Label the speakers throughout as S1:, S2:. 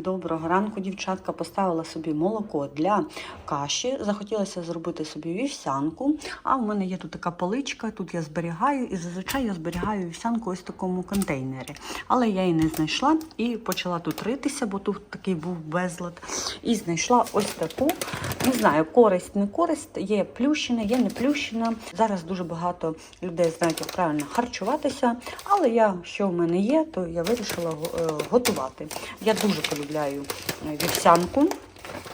S1: Доброго ранку, дівчатка. Поставила собі молоко для каші. Захотілося зробити собі вівсянку. А в мене є тут така поличка, тут я зберігаю, і зазвичай я зберігаю вівсянку ось в такому контейнері. Але я її не знайшла і почала тут ритися, бо тут такий був безлад. І знайшла ось таку. Не знаю, користь, не користь, є плющена, є не плющена. Зараз дуже багато людей знають, як правильно харчуватися. Але я, що в мене є, то я вирішила е, готувати. Я дуже полюбляю е, вівсянку.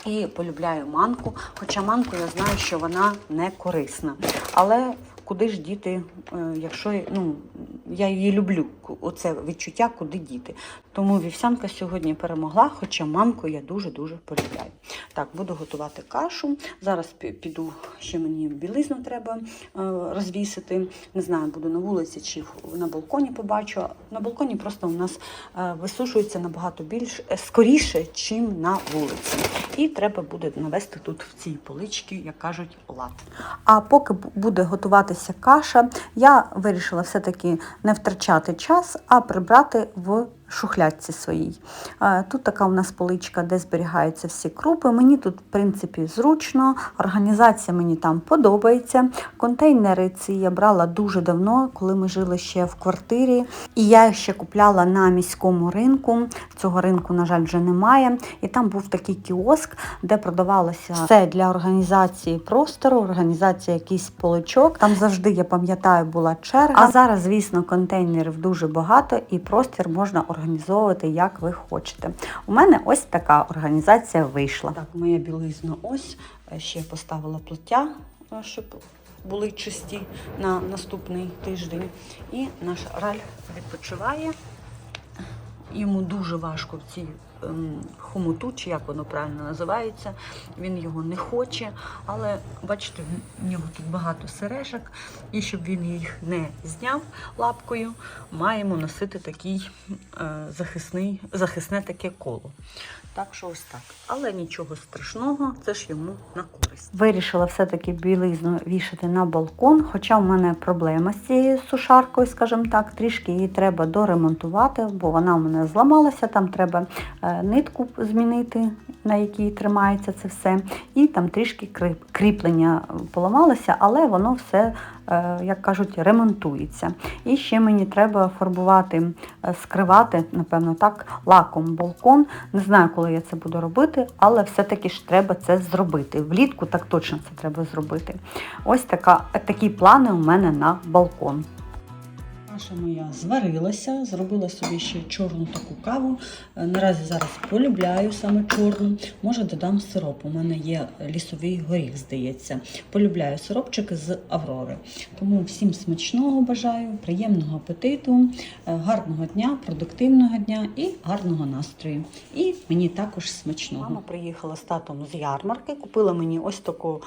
S1: І полюбляю манку, хоча манку я знаю, що вона не корисна. Але куди ж діти, е, якщо ну, я її люблю, оце відчуття, куди діти. Тому вівсянка сьогодні перемогла, хоча манку я дуже-дуже полюбляю. Так, буду готувати кашу. Зараз піду, ще мені білизну треба е, розвісити. Не знаю, буду на вулиці чи на балконі побачу. На балконі просто у нас е, висушується набагато більш скоріше, чим на вулиці. І треба буде навести тут в цій поличці, як кажуть, лад. А поки бу- буде готуватися каша, я вирішила все-таки не втрачати час, а прибрати в шухлядці своїй. Тут така у нас поличка, де зберігаються всі крупи. Мені тут, в принципі, зручно, організація мені там подобається. Контейнери ці я брала дуже давно, коли ми жили ще в квартирі. І я їх ще купляла на міському ринку. Цього ринку, на жаль, вже немає. І там був такий кіоск, де продавалося все для організації простору, організації якийсь поличок. Там завжди, я пам'ятаю, була черга. А зараз, звісно, контейнерів дуже багато і простір можна організовувати як ви хочете. У мене ось така організація вийшла. Так, моя білизна ось Е, ще поставила плаття, е, щоб були чисті на наступний тиждень. І наш раль відпочиває. Йому дуже важко в цій хомуту, як воно правильно називається. Він його не хоче, але бачите, в нього тут багато сережок, і щоб він їх не зняв лапкою, маємо носити такий е, захисний, захисне таке коло. Так що ось так. Але нічого страшного, це ж йому на користь. Вирішила все-таки білизну вішати на балкон, хоча в мене проблема з цією сушаркою, скажімо так, трішки її треба доремонтувати, бо вона у мене зламалася, там треба е, нитку змінити, на якій тримається це все. І там трішки кріплення поламалося, але воно все, е, як кажуть, ремонтується. І ще мені треба фарбувати, е, скривати, напевно, так, лаком балкон. Не знаю, коли я це буду робити, але все-таки ж треба це зробити. Влітку так точно це треба зробити. Ось така, такі плани у мене на балкон. Каша моя зварилася, зробила собі ще чорну таку каву. Е, Наразі зараз полюбляю саме чорну. Може додам сироп. У мене є лісовий горіх, здається. Полюбляю сиропчики з Аврори. Тому всім смачного бажаю, приємного апетиту, е, гарного дня, продуктивного дня і гарного настрою. І мені також смачного. Мама приїхала з татом з ярмарки, купила мені ось таку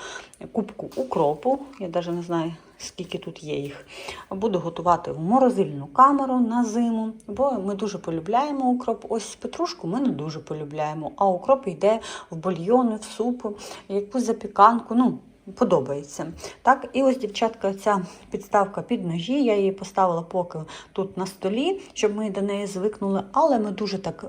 S1: кубку укропу. Я навіть не знаю скільки тут є їх. Буду готувати в морозильну камеру на зиму, бо ми дуже полюбляємо укроп. Ось петрушку ми не дуже полюбляємо, а укроп йде в бульйони, в супи, якусь запіканку. ну, Подобається. Так, і ось, дівчатка, ця підставка під ножі. Я її поставила поки тут на столі, щоб ми до неї звикнули, але ми дуже так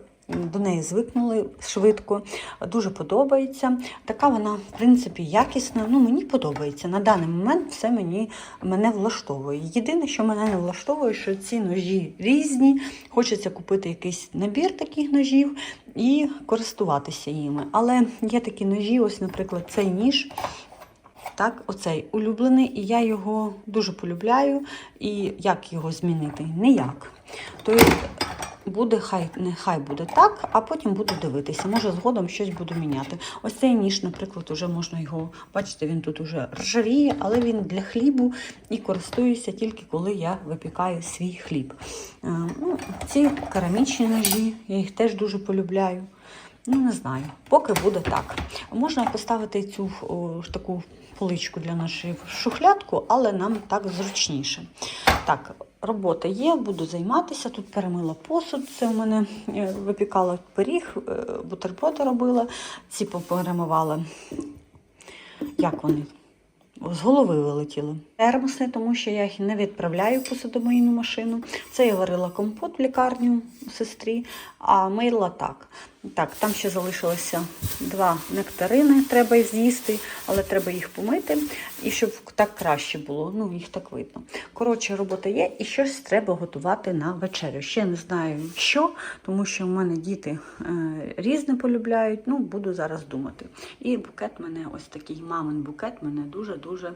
S1: до неї звикнули швидко. Дуже подобається. Така вона, в принципі, якісна. Ну, мені подобається. На даний момент все мені мене влаштовує. Єдине, що мене не влаштовує, що ці ножі різні. Хочеться купити якийсь набір таких ножів і користуватися їми. Але є такі ножі, ось, наприклад, цей ніж. Так, оцей улюблений, і я його дуже полюбляю. І як його змінити? Ніяк. Тобто буде, хай нехай буде так, а потім буду дивитися. Може, згодом щось буду міняти. Ось цей ніж, наприклад, вже можна його, бачите, він тут уже ржавіє, але він для хлібу і користуюся тільки коли я випікаю свій хліб. Е, Ну, ці керамічні ножі, я їх теж дуже полюбляю. Ну, не знаю, поки буде так. Можна поставити цю о, таку поличку для нашої в шухлядку, але нам так зручніше. Так, робота є, буду займатися. Тут перемила посуд. Це у мене е, випікала пиріг, е, бутерброди робила. Ці поперемивала. Як вони? з голови вилетіли. Термоси, тому що я їх не відправляю в посудомийну машину. Це я варила компот в лікарню сестрі, а мила так. Так, там ще залишилося два нектарини, треба з'їсти, але треба їх помити, і щоб так краще було. Ну, їх так видно. Коротше, робота є, і щось треба готувати на вечерю. Ще не знаю що, тому що в мене діти е, різне полюбляють. Ну, буду зараз думати. І букет мене, ось такий мамин букет, мене дуже-дуже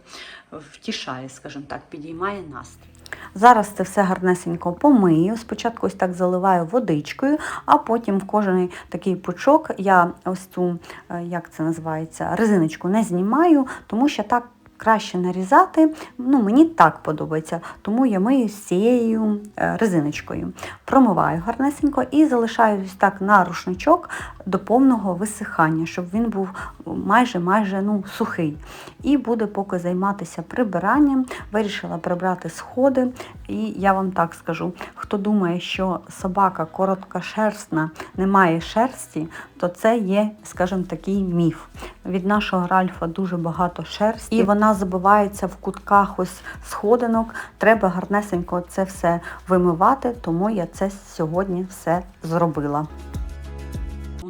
S1: втішає, скажімо так, підіймає настрій. Зараз це все гарнесенько помию. Спочатку ось так заливаю водичкою, а потім в кожен такий пучок я ось цю, е, як це називається, резиночку не знімаю, тому що так. Краще нарізати, ну мені так подобається, тому я мию з цією е, резиночкою. Промиваю гарнесенько і залишаю ось так на рушничок до повного висихання, щоб він був майже майже ну, сухий. І буде поки займатися прибиранням. Вирішила прибрати сходи. І я вам так скажу: хто думає, що собака короткошерстна, не має шерсті, то це є, скажімо, такий міф. Від нашого Ральфа дуже багато шерсті, і вона забивається в кутках ось сходинок. Треба гарнесенько це все вимивати, тому я це сьогодні все зробила.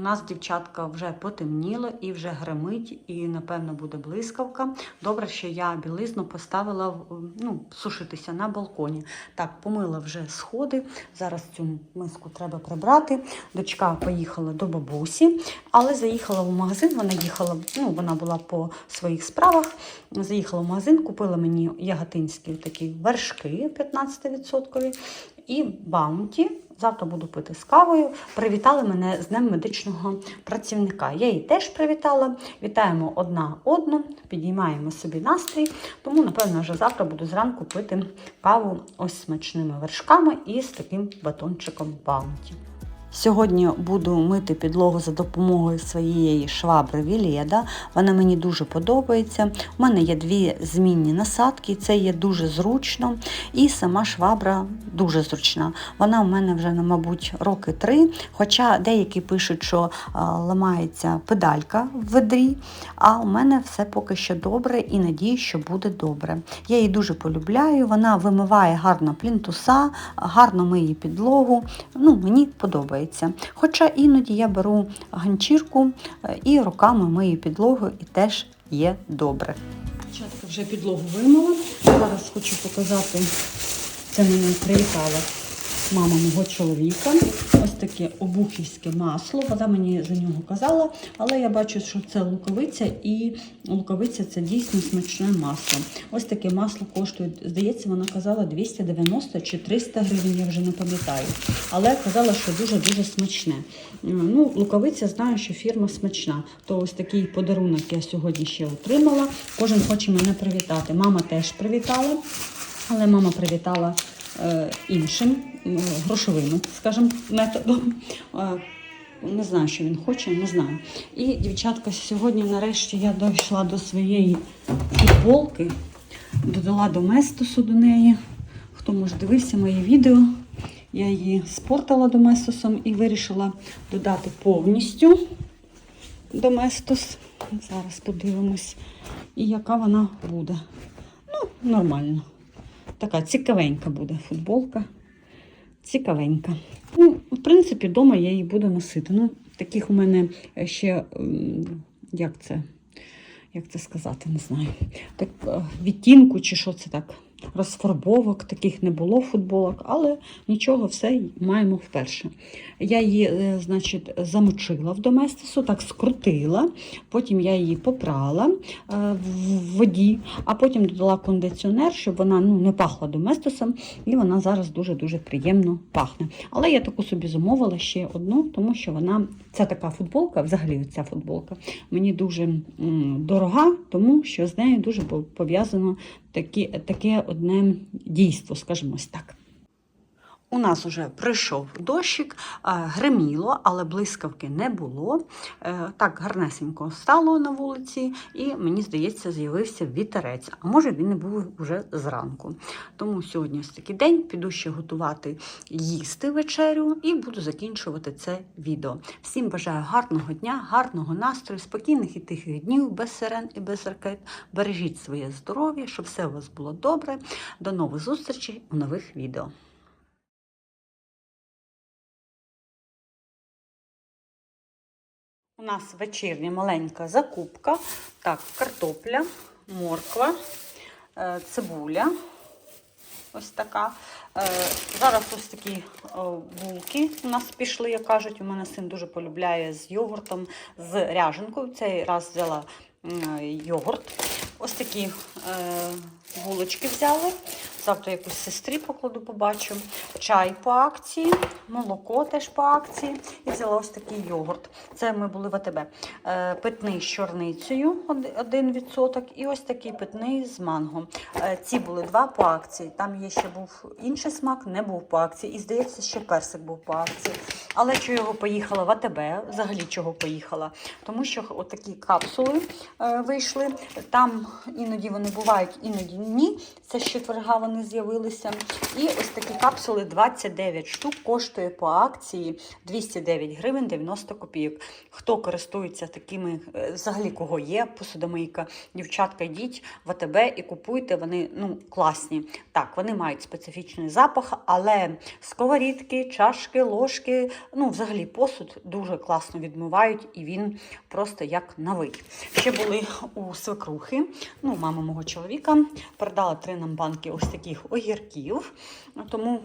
S1: Нас дівчатка вже потемніло і вже гримить, і напевно буде блискавка. Добре, що я білизну поставила ну, сушитися на балконі. Так, помила вже сходи. Зараз цю миску треба прибрати. Дочка поїхала до бабусі, але заїхала в магазин. Вона їхала, ну вона була по своїх справах. Заїхала в магазин, купила мені яготинські такі вершки 15% і баунті. Завтра буду пити з кавою. Привітали мене з Днем медичного працівника. Я її теж привітала. Вітаємо одна одну, підіймаємо собі настрій. Тому, напевно, вже завтра буду зранку пити каву ось смачними вершками і з таким батончиком баунті. Сьогодні буду мити підлогу за допомогою своєї швабри Вілєда. Вона мені дуже подобається. У мене є дві змінні насадки, це є дуже зручно. І сама швабра дуже зручна. Вона у мене вже, мабуть, роки три. Хоча деякі пишуть, що ламається педалька в ведрі. А у мене все поки що добре і надію, що буде добре. Я її дуже полюбляю, вона вимиває гарно плінтуса, гарно миє підлогу. Ну, мені подобається. Хоча іноді я беру ганчірку е, і руками мию підлогу, і теж є добре. Спочатку вже підлогу вимила. Зараз хочу показати, це мене привітала мама мого чоловіка. Ось таке обухівське масло. Вона мені за нього казала, але я бачу, що це луковиця, і луковиця це дійсно смачне масло. Ось таке масло коштує, здається, вона казала 290 чи 300 гривень, я вже не пам'ятаю. Але казала, що дуже-дуже смачне. Ну, луковиця знаю, що фірма смачна. То ось такий подарунок я сьогодні ще отримала. Кожен хоче мене привітати. Мама теж привітала, але мама привітала е, іншим м, грошовим, скажімо, методом. Не знаю, що він хоче, не знаю. І, дівчатка, сьогодні нарешті я дійшла до своєї футболки, додала до Местосу до неї. Хто може дивився моє відео, я її спортила доместосом і вирішила додати повністю доместос. Зараз подивимось, і яка вона буде. Ну, нормально. Така цікавенька буде футболка. Цікавенька. Ну, в принципі, вдома я її буду носити. Ну, таких у мене ще, як це, як це сказати, не знаю. Так, е, відтінку чи що це так. Розфарбовок таких не було футболок, але нічого, все маємо вперше. Я її, е, значить, замочила в доместосу, так скрутила, потім я її попрала е, в воді, а потім додала кондиціонер, щоб вона ну, не пахла доместосом, і вона зараз дуже-дуже приємно пахне. Але я таку собі замовила ще одну, тому що вона, ця така футболка, взагалі ця футболка, мені дуже дорога, тому що з нею дуже пов- пов'язано такі, таке одне дійство, скажімо так. У нас вже прийшов дощик, гриміло, але блискавки не було. Е, Так гарнесенько стало на вулиці, і мені здається, з'явився вітерець. А може він не був вже зранку. Тому сьогодні ось такий день. Піду ще готувати їсти вечерю і буду закінчувати це відео. Всім бажаю гарного дня, гарного настрою, спокійних і тихих днів, без сирен і без ракет. Бережіть своє здоров'я, щоб все у вас було добре. До нових зустрічей у нових відео. У нас вечірня маленька закупка. Так, картопля, морква, е, цибуля. Ось така. Е, Зараз ось такі булки у нас пішли, як кажуть. У мене син дуже полюбляє з йогуртом, з ряженкою. Цей раз взяла йогурт. Ось такі е, булочки взяли. Завтра якусь сестрі покладу, побачу. Чай по акції, молоко теж по акції. І взяла ось такий йогурт. Це ми були в АТБ. Е, питний з чорницею 1%. І ось такий питний з манго. Е, ці були два по акції. Там є ще був інший смак, не був по акції. І здається, ще персик був по акції. Але чого його поїхала в АТБ? Взагалі чого поїхала? Тому що отакі капсули е, вийшли. Там іноді вони бувають, іноді ні. Це з четверга вони з'явилися. І ось такі капсули 29 штук коштує по акції 209 гривень 90 копійок. Хто користується такими, е, взагалі кого є посудомийка, дівчатка, йдіть в АТБ і купуйте. Вони ну класні. Так, вони мають специфічний запах, але сковорідки, чашки, ложки, ну взагалі посуд дуже класно відмивають, і він просто як новий. Ще були у свекрухи, ну, мама мого чоловіка, передала три нам банки ось таких огірків, тому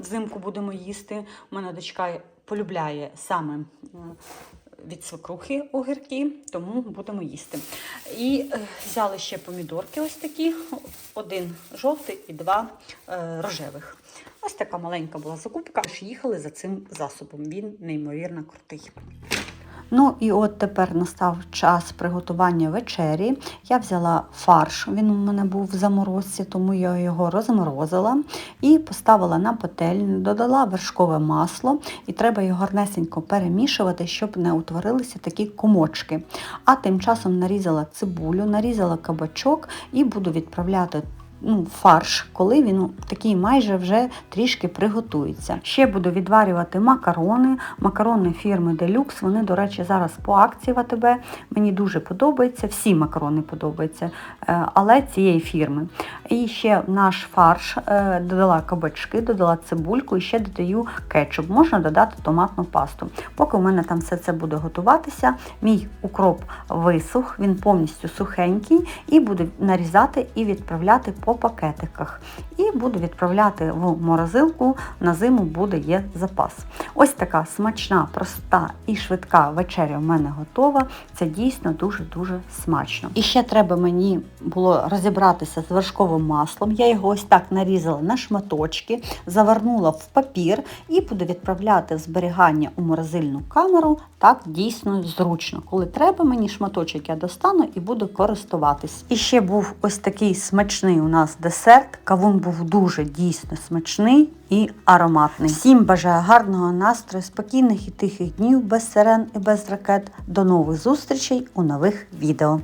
S1: взимку будемо їсти. У мене дочка полюбляє саме е, від свекрухи огірки, тому будемо їсти. І е, взяли ще помідорки ось такі, один жовтий і два е, рожевих. Ось така маленька була закупка. Їхали за цим засобом. Він неймовірно крутий. Ну і от тепер настав час приготування вечері. Я взяла фарш, він у мене був в заморозці, тому я його розморозила і поставила на пательню, додала вершкове масло, і треба його гарнесенько перемішувати, щоб не утворилися такі комочки. А тим часом нарізала цибулю, нарізала кабачок і буду відправляти ну, фарш, коли він такий майже вже трішки приготується. Ще буду відварювати макарони, макарони фірми Deluxe. Вони, до речі, зараз по акції в АТБ. Мені дуже подобається, всі макарони подобаються, е, але цієї фірми. І ще наш фарш е, додала кабачки, додала цибульку і ще додаю кетчуп. Можна додати томатну пасту. Поки у мене там все це буде готуватися, мій укроп висух, він повністю сухенький, і буду нарізати і відправляти по пакетиках. І буду відправляти в морозилку, на зиму буде є запас. Ось така смачна, проста і швидка вечеря в мене готова. Це дійсно дуже-дуже смачно. І ще треба мені було розібратися з вершковим маслом. Я його ось так нарізала на шматочки, завернула в папір і буду відправляти зберігання у морозильну камеру. Так дійсно зручно. Коли треба мені шматочок, я достану і буду користуватись. І ще був ось такий смачний у нас десерт. Кавун був дуже дійсно смачний і ароматний. Всім бажаю гарного настрою, спокійних і тихих днів без сирен і без ракет. До нових зустрічей у нових відео.